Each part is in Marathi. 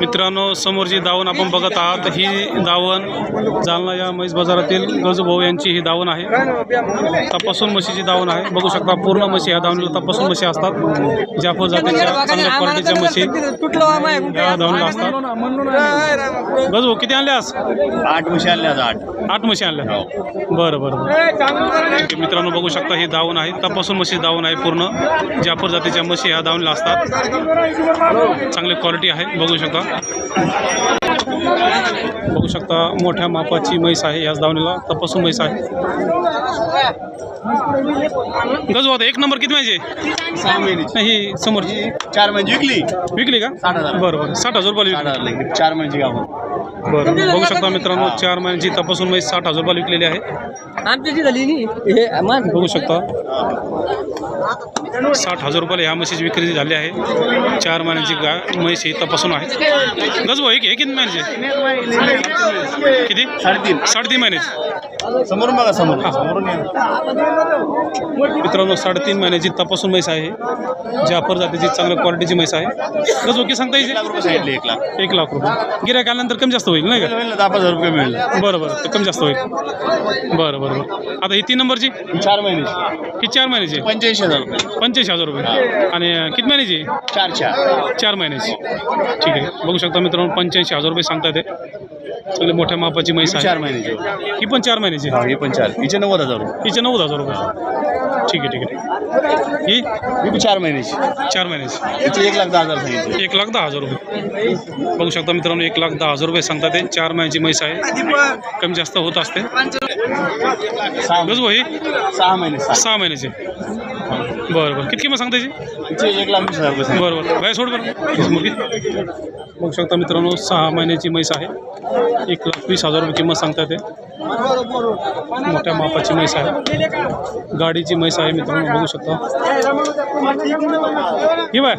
मित्रांनो समोर जी दावण आपण बघत आहात. ही दावण जालना या म्हैस बाजारातील गजूभाऊ यांची ही दावण आहे. तपासून म्हशीची दावण आहे. बघू शकता पूर्ण म्हशी ह्या दावणीला तपासून म्हशी असतात. जाफर जातीच्या चांगल्या क्वालिटीच्या म्हशी या दावणीला असतात. गजू किती आणल्यास आठ म्हशी आणल्या आठ. आठ म्हशी आणल्या. बरं बरं बरं. मित्रांनो बघू शकता ही दावण आहे. तपासून म्हशी दावण आहे पूर्ण. जाफर जातीच्या म्हशी ह्या दावणीला असतात. चांगली क्वालिटी आहे. बघू शकता. बघू शकता मोठ्या मापाची म्हैस आहे याच दावणीला तपासून म्हैस आहे. गजू आता एक नंबर किती महिन्याची नाही ही समोरची चार महिने विकली. विकली का? साठ हजार. बरं बरं. साठ हजार हजार. चार महिन्याची गाव. बरं. बघू शकता मित्रांनो चार महिन्याची तपासून म्हैस साठ हजार रुपयाला विकलेली आहे. आमची झाली हे बघू शकता. साठ हजार रुपयाला ह्या म्हशीची विक्री झाली आहे. चार महिन्याची गा म्हैस ही तपासून आहे. गजबो हे किती महिन्याची किती? साडेतीन. साडेतीन महिन्याची समोरून बघा समोर. समोरून या. मित्रांनो साडेतीन महिन्याची तपासून म्हैस आहे. जाफर जातीची चांगल्या क्वालिटीची म्हैस आहे. गजबो किती सांगता येईल? रुपये सांगितले एक लाख. एक लाख रुपये. गिऱ्हाईक आल्यानंतर कमी जास्त होईल नाही का? होईल ना, दहा हजार रुपये मिळेल. बरं बरं कमी जास्त होईल. बरं बरं बरं. आता ही तीन नंबरची? चार महिन्याची. ही चार महिन्याची? पंच्याऐंशी हजार रुपये. पंच्याऐंशी हजार रुपये. आणि किती महिन्याची? चार चार. चार महिन्याची. ठीक आहे. बघू शकता मित्रांनो पंच्याऐंशी हजार रुपये सांगता ते चांगले मोठ्या मापाची म्हैस चार महिन्याची ही पण चार महिन्याची हा ही पण चार. हिचे नव्वद हजार रुपये. हिचे नव्वद हजार रुपये. ठीक आहे ठीक आहे. ही? ही पण चार महिन्याची. चार महिन्याची. हिचे एक लाख दहा हजार सांगितले. एक लाख दहा हजार रुपये. बघू शकता मित्रांनो एक लाख दहा हजार रुपये सांगतात ते. चार महिन्याची म्हैस आहे. कमी जास्त होत असते. सहा सहा महिने सहा महिन्याचे. बरं बरं. किती किंमत सांगता याची? एक लाख वीस हजार रुपये सांगितले बरं बरं. बाय सोड बरं. मुलगी? बघू शकता मित्रांनो सहा महिन्याची म्हैस आहे. एक लाख वीस हजार रुपये किंमत सांगतात ते. मोठ्या मापाची म्हैस आहे. गाडीची म्हैस आहे मित्रांनो बघू शकता. ही बाय.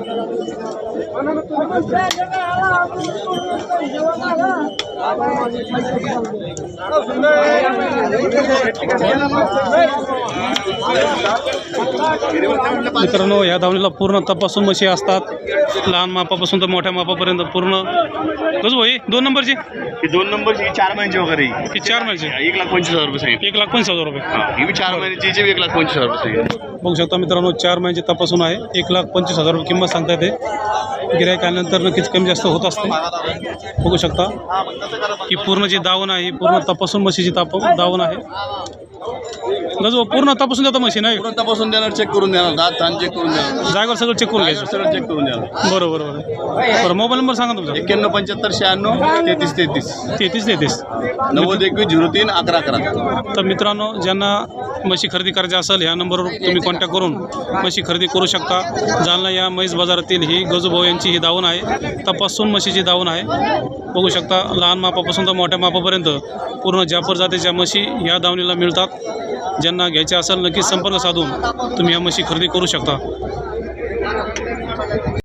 मित्रांनो या धावणीला पूर्ण तपासून म्हशी असतात. लहान मापापासून तर मोठ्या मापापर्यंत पूर्ण. कसं भाई दोन नंबरची? ही दोन नंबरची चार महिन्याची वगैरे ही. ही चार महिन्याची. एक लाख पंचवीस हजार रुपये सांगितले. एक लाख पंचवीस हजार रुपये. हा, ही बी चार महिन्याची एक लाख पंचवीस हजार रुपये सांगितले. बघू शकता मित्रांनो चार महिन्याची तपासून आहे. एक लाख पंचवीस हजार रुपये किंमत सांगता येते. गिरायक आल्यानंतर नक्कीच कमी जास्त होत असते. बघू शकता ही पूर्ण जी दावण आहे पूर्ण तपासून म्हशीची ताप दावण आहे. गजो पूर्ण तपासून देता म्हशी नाही? पूर्ण तपासून देणार चेक करून देणार. दात तान चेक करून देणार. जागेवर सगळं चेक करून घ्यायचं. सगळं चेक करून देणार. बरोबर बरोबर बरं. मोबाईल नंबर सांगा तुमचा. एक्क्याण्णव पंच्याहत्तर शहाण्णव तेहतीस तेहतीस. तेहतीस तेहतीस. नव्वद एकवीस झिरो तीन अकरा अकरा. तर मित्रांनो ज्यांना म्हशी खरेदी करायची असेल ह्या नंबरवर तुम्ही कॉन्टॅक्ट करून म्हशी खरेदी करू शकता. जालना या म्हैस बाजारातील ही गजूभाऊ यांची ही दावण आहे. तपासून म्हशीची दावण आहे. बघू शकता लहान मापापासून तर मोठ्या मापापर्यंत पूर्ण जाफर जातीच्या म्हशी या दावणीला मिळतात. ज्यांना घ्यायच्या असेल नक्कीच संपर्क साधून तुम्ही या म्हशी खरेदी करू शकता.